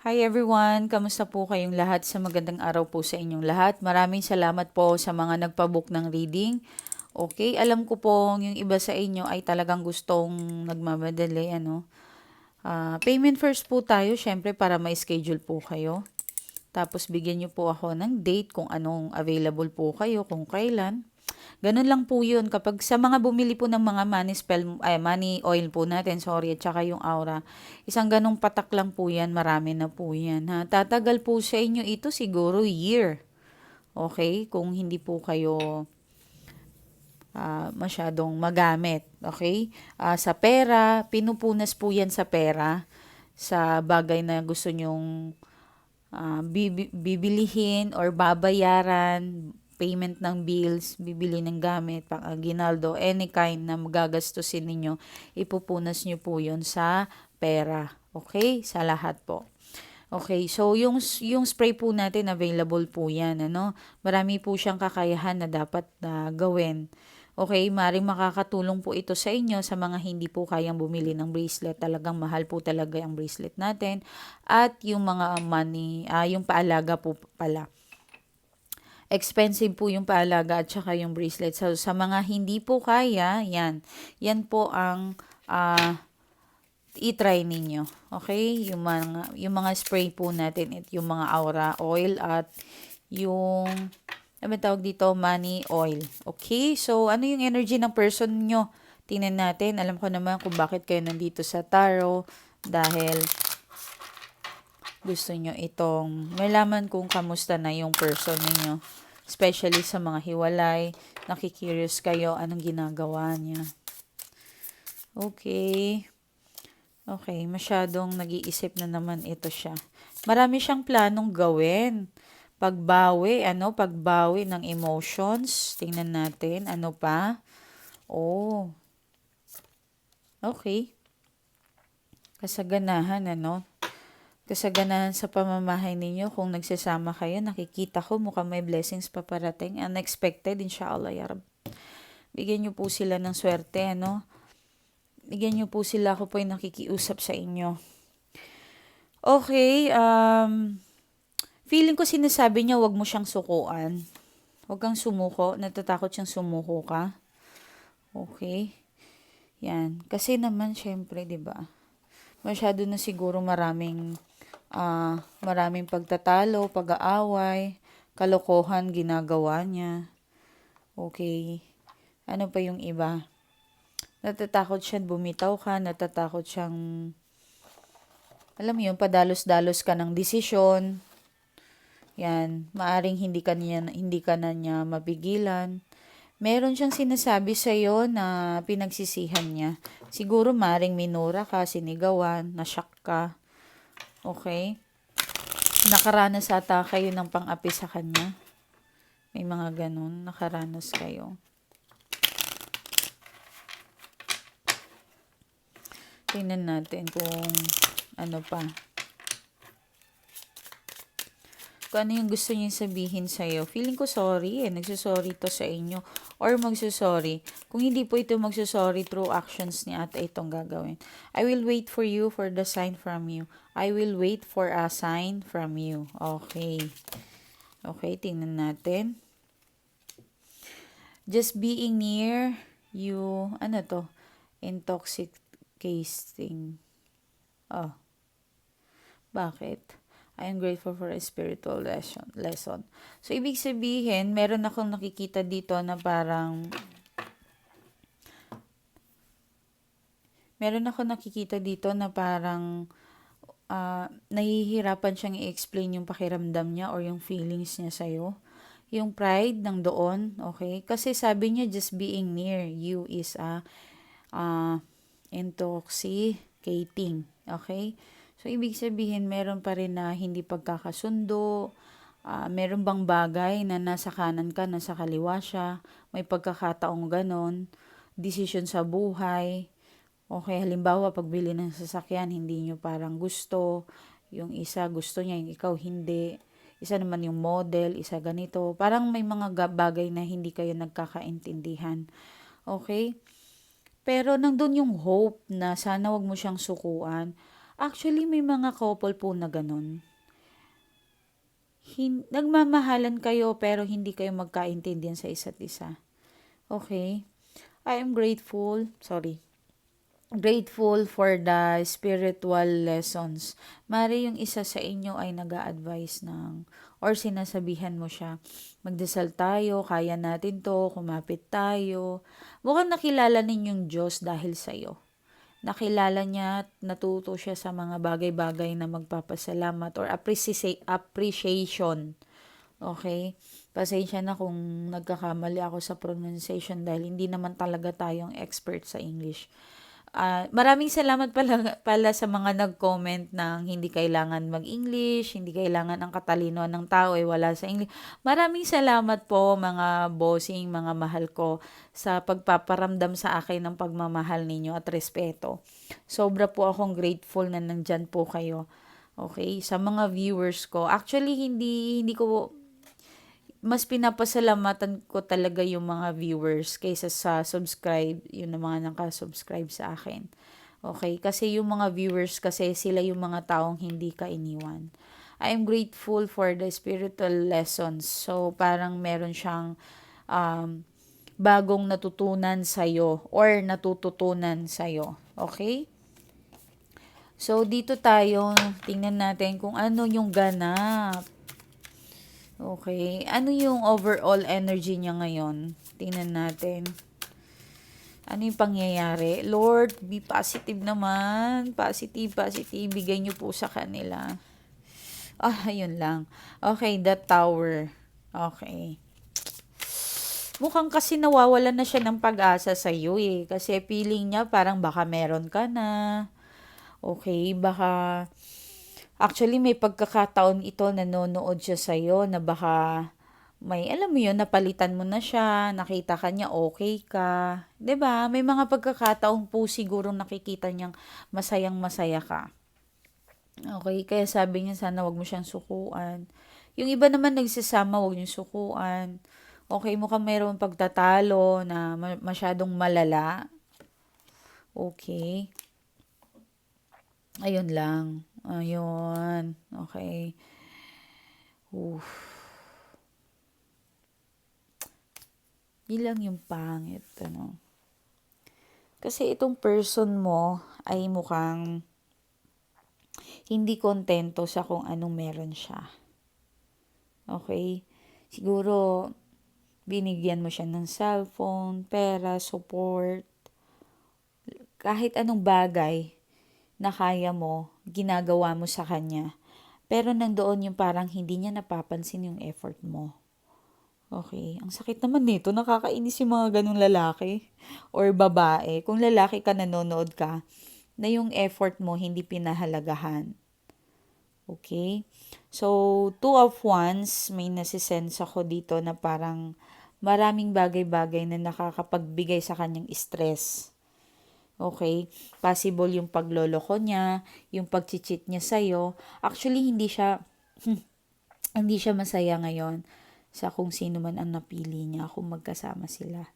Hi everyone! Kamusta po kayong lahat? Sa magandang araw po sa inyong lahat. Maraming salamat po sa mga nagpabook ng reading. Okay, alam ko po yung iba sa inyo ay talagang gustong nagmamadali. Ano? Uh, payment first po tayo, syempre para ma-schedule po kayo. Tapos bigyan nyo po ako ng date kung anong available po kayo, kung kailan. Ganun lang po yun. Kapag sa mga bumili po ng mga money spell, ay money oil po natin, sorry, at saka yung aura, isang ganong patak lang po yan, marami na po yan. Ha? Tatagal po sa inyo ito siguro year. Okay? Kung hindi po kayo uh, masyadong magamit. Okay? Uh, sa pera, pinupunas po yan sa pera. Sa bagay na gusto nyong uh, bibilihin or babayaran, payment ng bills, bibili ng gamit, pang aginaldo, any kind na magagastusin ninyo, ipupunas nyo po yun sa pera. Okay? Sa lahat po. Okay, so yung yung spray po natin available po 'yan, ano? Marami po siyang kakayahan na dapat uh, gawin. Okay, maring makakatulong po ito sa inyo sa mga hindi po kayang bumili ng bracelet. Talagang mahal po talaga ang bracelet natin at yung mga money, uh, yung paalaga po pala expensive po yung paalaga at saka yung bracelet. So, sa mga hindi po kaya, yan. Yan po ang uh, i-try ninyo. Okay? Yung mga, yung mga spray po natin, yung mga aura oil at yung ano tawag dito, money oil. Okay? So, ano yung energy ng person nyo? Tingnan natin. Alam ko naman kung bakit kayo nandito sa tarot. Dahil gusto nyo itong malaman kung kamusta na yung person ninyo. Especially sa mga hiwalay, nakikurious kayo anong ginagawa niya. Okay. Okay, masyadong nag-iisip na naman ito siya. Marami siyang planong gawin. Pagbawi, ano, pagbawi ng emotions. Tingnan natin, ano pa? Oh. Okay. Kasaganahan, ano? Kasaganahan sa pamamahay ninyo. Kung nagsasama kayo, nakikita ko mukhang may blessings paparating. Unexpected, inshallah, ya Rab. Bigyan niyo po sila ng swerte, ano? Bigyan niyo po sila, ako po yung nakikiusap sa inyo. Okay, um, feeling ko sinasabi niya, wag mo siyang sukuan. Huwag kang sumuko, natatakot siyang sumuko ka. Okay. Yan. Kasi naman, syempre, di ba? Masyado na siguro maraming uh, maraming pagtatalo, pag-aaway, kalokohan ginagawa niya. Okay. Ano pa yung iba? Natatakot siya bumitaw ka, natatakot siyang alam mo yun, padalos-dalos ka ng desisyon. Yan, maaring hindi ka niya, hindi ka na niya mapigilan. Meron siyang sinasabi sa iyo na pinagsisihan niya. Siguro maring minura ka, sinigawan, nasyak ka. Okay? Nakaranas ata kayo ng pang-api sa kanya. May mga ganun. Nakaranas kayo. Tingnan natin kung ano pa. Kung ano yung gusto niya sabihin sa'yo. Feeling ko sorry eh. Nagsusorry to sa inyo or magsusorry. Kung hindi po ito magsusorry through actions ni ate itong gagawin. I will wait for you for the sign from you. I will wait for a sign from you. Okay. Okay, tingnan natin. Just being near you, ano to? Intoxicating. Oh. Bakit? I am grateful for a spiritual lesson. lesson. So, ibig sabihin, meron akong nakikita dito na parang meron ako nakikita dito na parang uh, nahihirapan siyang i-explain yung pakiramdam niya or yung feelings niya sa'yo. Yung pride ng doon, okay? Kasi sabi niya, just being near you is a uh, intoxicating, okay? So, ibig sabihin, meron pa rin na hindi pagkakasundo, uh, meron bang bagay na nasa kanan ka, nasa kaliwa siya, may pagkakataong ganon, decision sa buhay, okay, halimbawa, pagbili ng sasakyan, hindi nyo parang gusto, yung isa gusto niya, yung ikaw hindi, isa naman yung model, isa ganito, parang may mga bagay na hindi kayo nagkakaintindihan, okay? Pero nandun yung hope na sana wag mo siyang sukuan, Actually, may mga couple po na ganun. Hin- nagmamahalan kayo pero hindi kayo magkaintindihan sa isa't isa. Okay? I am grateful. Sorry. Grateful for the spiritual lessons. Mari yung isa sa inyo ay nag advise ng or sinasabihan mo siya, magdasal tayo, kaya natin to, kumapit tayo. Mukhang nakilala ninyong Diyos dahil sa iyo. Nakilala niya at natuto siya sa mga bagay-bagay na magpapasalamat or appreci- appreciation. Okay? Pasensya na kung nagkakamali ako sa pronunciation dahil hindi naman talaga tayong expert sa English. Uh, maraming salamat pala, pala sa mga nag-comment ng hindi kailangan mag-English, hindi kailangan ang katalino ng tao ay wala sa English. Maraming salamat po mga bossing, mga mahal ko sa pagpaparamdam sa akin ng pagmamahal ninyo at respeto. Sobra po akong grateful na nandyan po kayo. Okay, sa mga viewers ko. Actually, hindi hindi ko mas pinapasalamatan ko talaga yung mga viewers kaysa sa subscribe, yung mga naka-subscribe sa akin. Okay? Kasi yung mga viewers kasi sila yung mga taong hindi ka iniwan. I am grateful for the spiritual lessons. So, parang meron siyang um, bagong natutunan sa'yo or natututunan sa'yo. Okay? So, dito tayo, tingnan natin kung ano yung ganap Okay. Ano yung overall energy niya ngayon? Tingnan natin. Ano yung pangyayari? Lord, be positive naman. Positive, positive. Bigay niyo po sa kanila. Ah, yun lang. Okay, the tower. Okay. Mukhang kasi nawawalan na siya ng pag-asa sa iyo eh. Kasi feeling niya parang baka meron ka na. Okay, baka Actually, may pagkakataon ito nanonood siya sa'yo na baka may, alam mo yun, napalitan mo na siya, nakita ka niya, okay ka. ba diba? May mga pagkakataon po siguro nakikita niyang masayang masaya ka. Okay, kaya sabi niya sana wag mo siyang sukuan. Yung iba naman nagsasama, wag niyo sukuan. Okay, mukhang mayroong pagtatalo na masyadong malala. Okay. Ayun lang. Ayun. Okay. Oof. Yun lang yung pangit, ano. Kasi itong person mo ay mukhang hindi kontento sa kung anong meron siya. Okay? Siguro, binigyan mo siya ng cellphone, pera, support, kahit anong bagay na kaya mo, ginagawa mo sa kanya. Pero nandoon yung parang hindi niya napapansin yung effort mo. Okay. Ang sakit naman nito. Nakakainis yung mga ganung lalaki or babae. Kung lalaki ka nanonood ka, na yung effort mo hindi pinahalagahan. Okay? So, two of wands, may nasisense ako dito na parang maraming bagay-bagay na nakakapagbigay sa kanyang stress. Okay? Possible yung pagloloko niya, yung pagchichit niya sa'yo. Actually, hindi siya, hindi siya masaya ngayon sa kung sino man ang napili niya kung magkasama sila.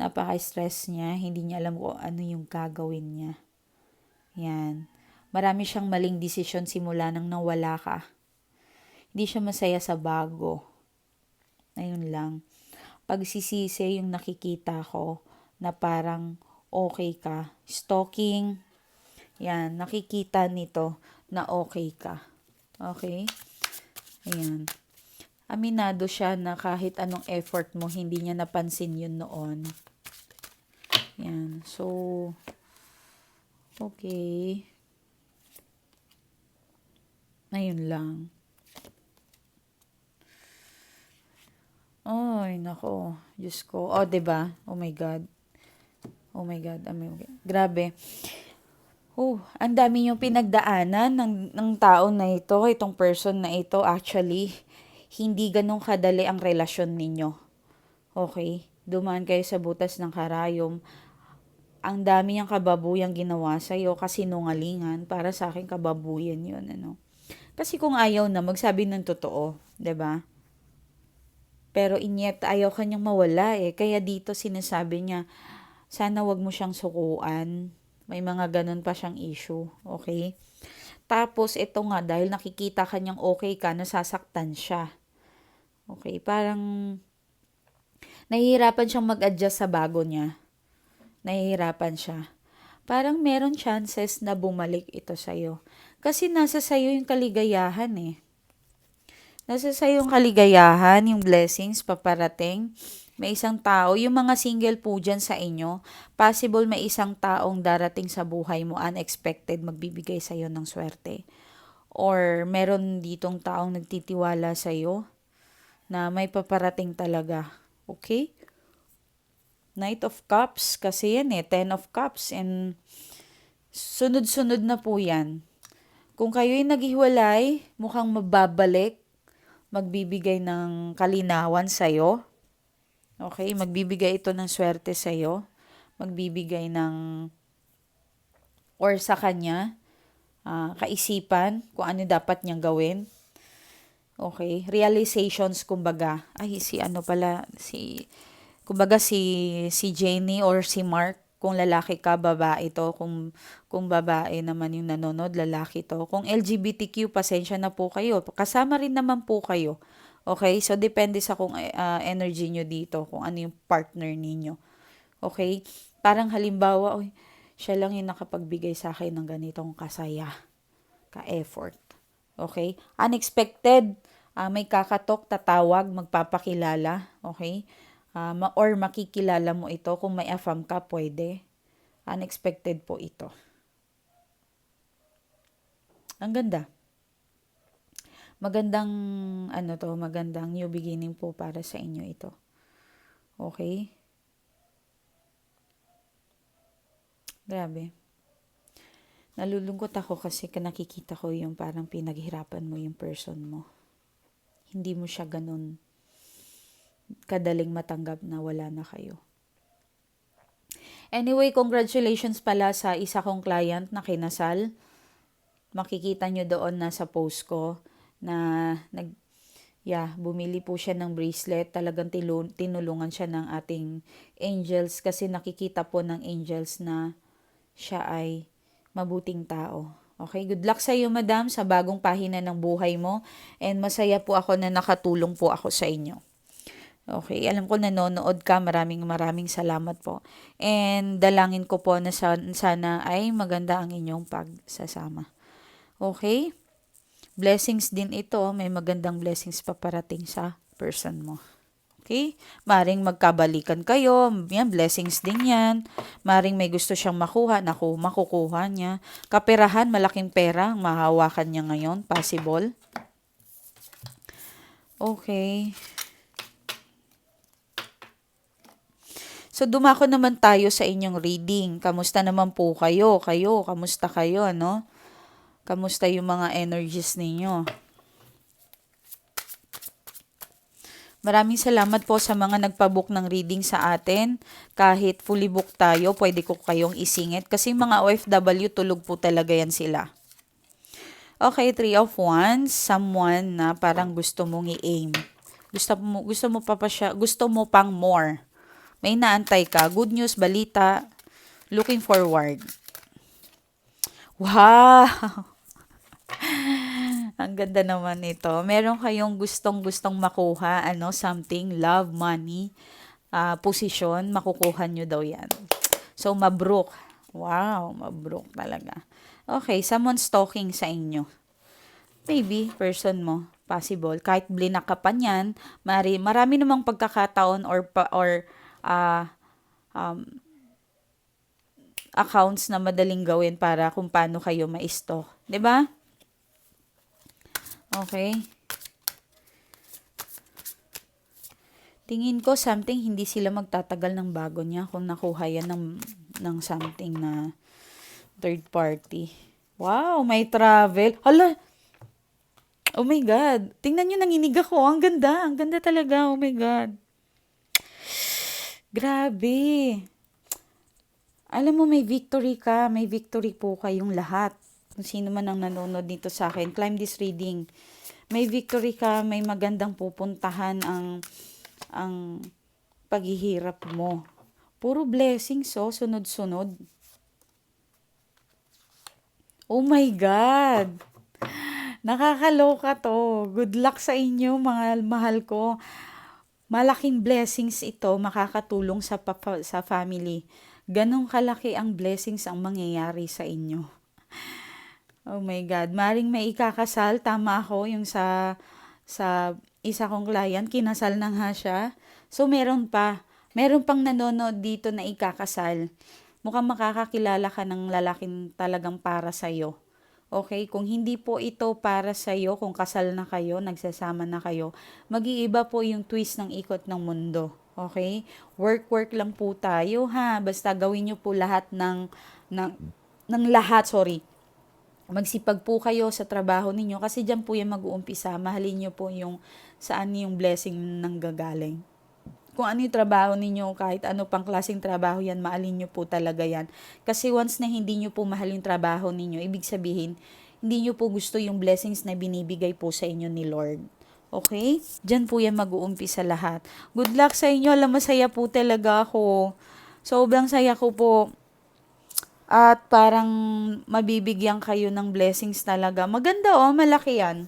Napaka-stress niya, hindi niya alam kung ano yung gagawin niya. Yan. Marami siyang maling desisyon simula nang nawala ka. Hindi siya masaya sa bago. Ayun lang. Pagsisisi yung nakikita ko na parang okay ka. Stalking, yan, nakikita nito na okay ka. Okay? Ayan. Aminado siya na kahit anong effort mo, hindi niya napansin yun noon. Yan. So, okay. Ayun lang. Ay, nako. Diyos ko. Oh, ba? Oh my God. Oh my God, I mean, grabe. Oh, ang dami yung pinagdaanan ng, ng tao na ito, itong person na ito, actually, hindi ganun kadali ang relasyon ninyo. Okay? Dumaan kayo sa butas ng karayom. Ang dami niyang kababuyang ginawa sa iyo kasi nungalingan. Para sa akin, kababuyan yun. Ano? Kasi kung ayaw na, magsabi ng totoo. ba diba? Pero inyet, ayaw kanyang mawala eh. Kaya dito sinasabi niya, sana wag mo siyang sukuan. May mga ganun pa siyang issue. Okay? Tapos, ito nga, dahil nakikita kanyang okay ka, nasasaktan siya. Okay? Parang, nahihirapan siyang mag-adjust sa bago niya. Nahihirapan siya. Parang meron chances na bumalik ito sa'yo. Kasi nasa sa'yo yung kaligayahan eh. Nasa sa'yo yung kaligayahan, yung blessings paparating. May isang tao, yung mga single po dyan sa inyo, possible may isang taong darating sa buhay mo, unexpected, magbibigay sa'yo ng swerte. Or meron ditong taong nagtitiwala sa'yo na may paparating talaga. Okay? Knight of Cups, kasi yan eh, Ten of Cups, and sunod-sunod na po yan. Kung kayo'y naghiwalay, mukhang mababalik, magbibigay ng kalinawan sa'yo. Okay, magbibigay ito ng swerte sa'yo. Magbibigay ng, or sa kanya, ah, kaisipan kung ano dapat niyang gawin. Okay, realizations kumbaga. Ay, si ano pala, si, kumbaga si, si Jenny or si Mark, kung lalaki ka, babae to. Kung, kung babae naman yung nanonood, lalaki to. Kung LGBTQ, pasensya na po kayo. Kasama rin naman po kayo. Okay? So, depende sa kung uh, energy nyo dito, kung ano yung partner ninyo. Okay? Parang halimbawa, oy, siya lang yung nakapagbigay sa akin ng ganitong kasaya, ka-effort. Okay? Unexpected, uh, may kakatok, tatawag, magpapakilala. Okay? Uh, ma- or makikilala mo ito. Kung may afam ka, pwede. Unexpected po ito. Ang ganda magandang ano to, magandang new beginning po para sa inyo ito. Okay? Grabe. Nalulungkot ako kasi nakikita ko yung parang pinaghirapan mo yung person mo. Hindi mo siya ganun kadaling matanggap na wala na kayo. Anyway, congratulations pala sa isa kong client na kinasal. Makikita nyo doon na sa post ko na nag yeah, bumili po siya ng bracelet. Talagang tinulungan siya ng ating angels kasi nakikita po ng angels na siya ay mabuting tao. Okay, good luck sa iyo madam sa bagong pahina ng buhay mo and masaya po ako na nakatulong po ako sa inyo. Okay, alam ko nanonood ka, maraming maraming salamat po. And dalangin ko po na sana ay maganda ang inyong pagsasama. Okay? Blessings din ito. May magandang blessings paparating sa person mo. Okay? Maring magkabalikan kayo. Yan, blessings din yan. Maring may gusto siyang makuha. Naku, makukuha niya. Kaperahan, malaking pera. Mahawakan niya ngayon. Possible. Okay. So, dumako naman tayo sa inyong reading. Kamusta naman po kayo? Kayo, kamusta kayo, ano? Kamusta yung mga energies ninyo? Maraming salamat po sa mga nagpabook ng reading sa atin. Kahit fully book tayo, pwede ko kayong isingit. Kasi mga OFW, tulog po talaga yan sila. Okay, three of wands. Someone na parang gusto mong i-aim. Gusto mo, gusto mo pa pa siya, gusto mo pang more. May naantay ka. Good news, balita. Looking forward. Wow! Ang ganda naman ito. Meron kayong gustong-gustong makuha, ano, something, love, money, uh, posisyon, makukuha nyo daw yan. So, mabruk. Wow, mabruk talaga. Okay, someone stalking sa inyo. Maybe, person mo. Possible. Kahit blinak ka pa niyan, mari, marami namang pagkakataon or, or uh, um, accounts na madaling gawin para kung paano kayo ma-stalk. ba? Diba? Okay? Tingin ko something hindi sila magtatagal ng bago niya kung nakuha yan ng, ng something na third party. Wow, may travel. Hala! Oh my God. Tingnan nyo, nanginig ako. Ang ganda. Ang ganda talaga. Oh my God. Grabe. Alam mo, may victory ka. May victory po kayong lahat kung sino man ang nanonood dito sa akin, climb this reading. May victory ka, may magandang pupuntahan ang ang paghihirap mo. Puro blessings, oh, sunod-sunod. Oh my God! Nakakaloka to. Good luck sa inyo, mga mahal ko. Malaking blessings ito makakatulong sa, papa, sa family. Ganong kalaki ang blessings ang mangyayari sa inyo. Oh my God. Maring may ikakasal. Tama ako yung sa, sa isa kong client. Kinasal na nga siya. So, meron pa. Meron pang nanonood dito na ikakasal. Mukhang makakakilala ka ng lalaking talagang para sa'yo. Okay? Kung hindi po ito para sa'yo, kung kasal na kayo, nagsasama na kayo, mag-iiba po yung twist ng ikot ng mundo. Okay? Work-work lang po tayo, ha? Basta gawin nyo po lahat ng, ng, ng lahat, sorry. Magsipag po kayo sa trabaho ninyo kasi dyan po yan mag-uumpisa. Mahalin nyo po yung saan yung blessing nang gagaling kung ano yung trabaho ninyo, kahit ano pang klaseng trabaho yan, maalin nyo po talaga yan. Kasi once na hindi nyo po mahal yung trabaho ninyo, ibig sabihin, hindi nyo po gusto yung blessings na binibigay po sa inyo ni Lord. Okay? Diyan po yan mag-uumpisa lahat. Good luck sa inyo. Alam, masaya po talaga ako. Sobrang saya ko po. At parang mabibigyan kayo ng blessings talaga. Maganda oh, malaki yan.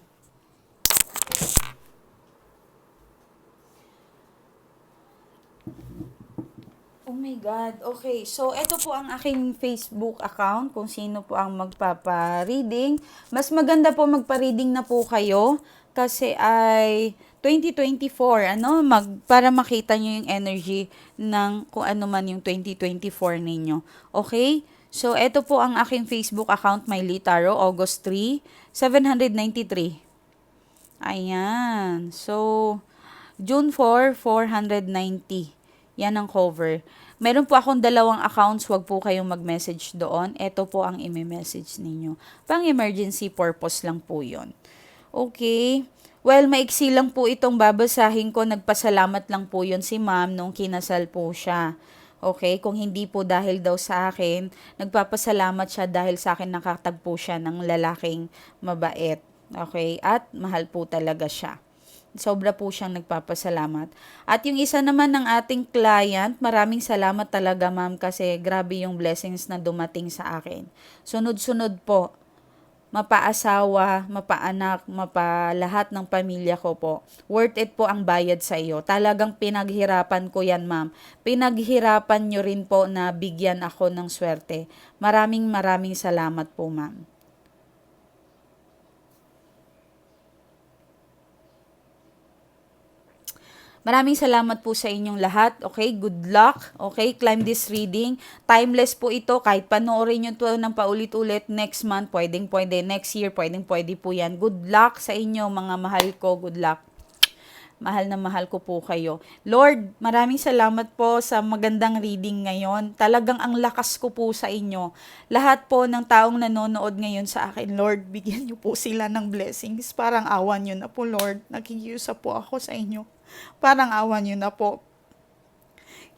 Oh my God. Okay. So, ito po ang aking Facebook account kung sino po ang magpapa-reading. Mas maganda po magpa-reading na po kayo kasi ay 2024, ano, mag, para makita nyo yung energy ng kung ano man yung 2024 ninyo. Okay? So, ito po ang aking Facebook account, Miley Taro, August 3, 793. Ayan. So, June 4, 490. Yan ang cover. Meron po akong dalawang accounts, wag po kayong mag-message doon. Ito po ang ime-message ninyo. Pang emergency purpose lang po yon. Okay. Well, maiksi lang po itong babasahin ko. Nagpasalamat lang po yon si ma'am nung kinasal po siya. Okay, kung hindi po dahil daw sa akin, nagpapasalamat siya dahil sa akin nakatagpo siya ng lalaking mabait. Okay, at mahal po talaga siya. Sobra po siyang nagpapasalamat. At yung isa naman ng ating client, maraming salamat talaga ma'am kasi grabe yung blessings na dumating sa akin. Sunod-sunod po, mapaasawa, mapaanak, mapalahat ng pamilya ko po. Worth it po ang bayad sa iyo. Talagang pinaghirapan ko yan ma'am. Pinaghirapan nyo rin po na bigyan ako ng swerte. Maraming maraming salamat po ma'am. Maraming salamat po sa inyong lahat. Okay, good luck. Okay, climb this reading. Timeless po ito. Kahit panoorin nyo to ng paulit-ulit next month, pwedeng pwede. Next year, pwedeng pwede po yan. Good luck sa inyo mga mahal ko. Good luck. Mahal na mahal ko po kayo. Lord, maraming salamat po sa magandang reading ngayon. Talagang ang lakas ko po sa inyo. Lahat po ng taong nanonood ngayon sa akin, Lord, bigyan niyo po sila ng blessings. Parang awan niyo na po, Lord. Nakikiusap po ako sa inyo. Parang awan niyo na po.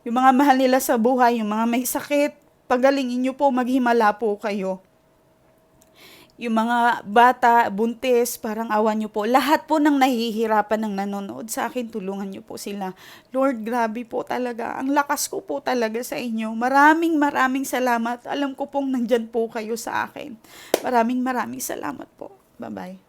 Yung mga mahal nila sa buhay, yung mga may sakit, pagalingin niyo po, maghimala po kayo yung mga bata, buntis, parang awan nyo po. Lahat po ng nahihirapan ng nanonood sa akin, tulungan nyo po sila. Lord, grabe po talaga. Ang lakas ko po talaga sa inyo. Maraming maraming salamat. Alam ko pong nandyan po kayo sa akin. Maraming maraming salamat po. Bye-bye.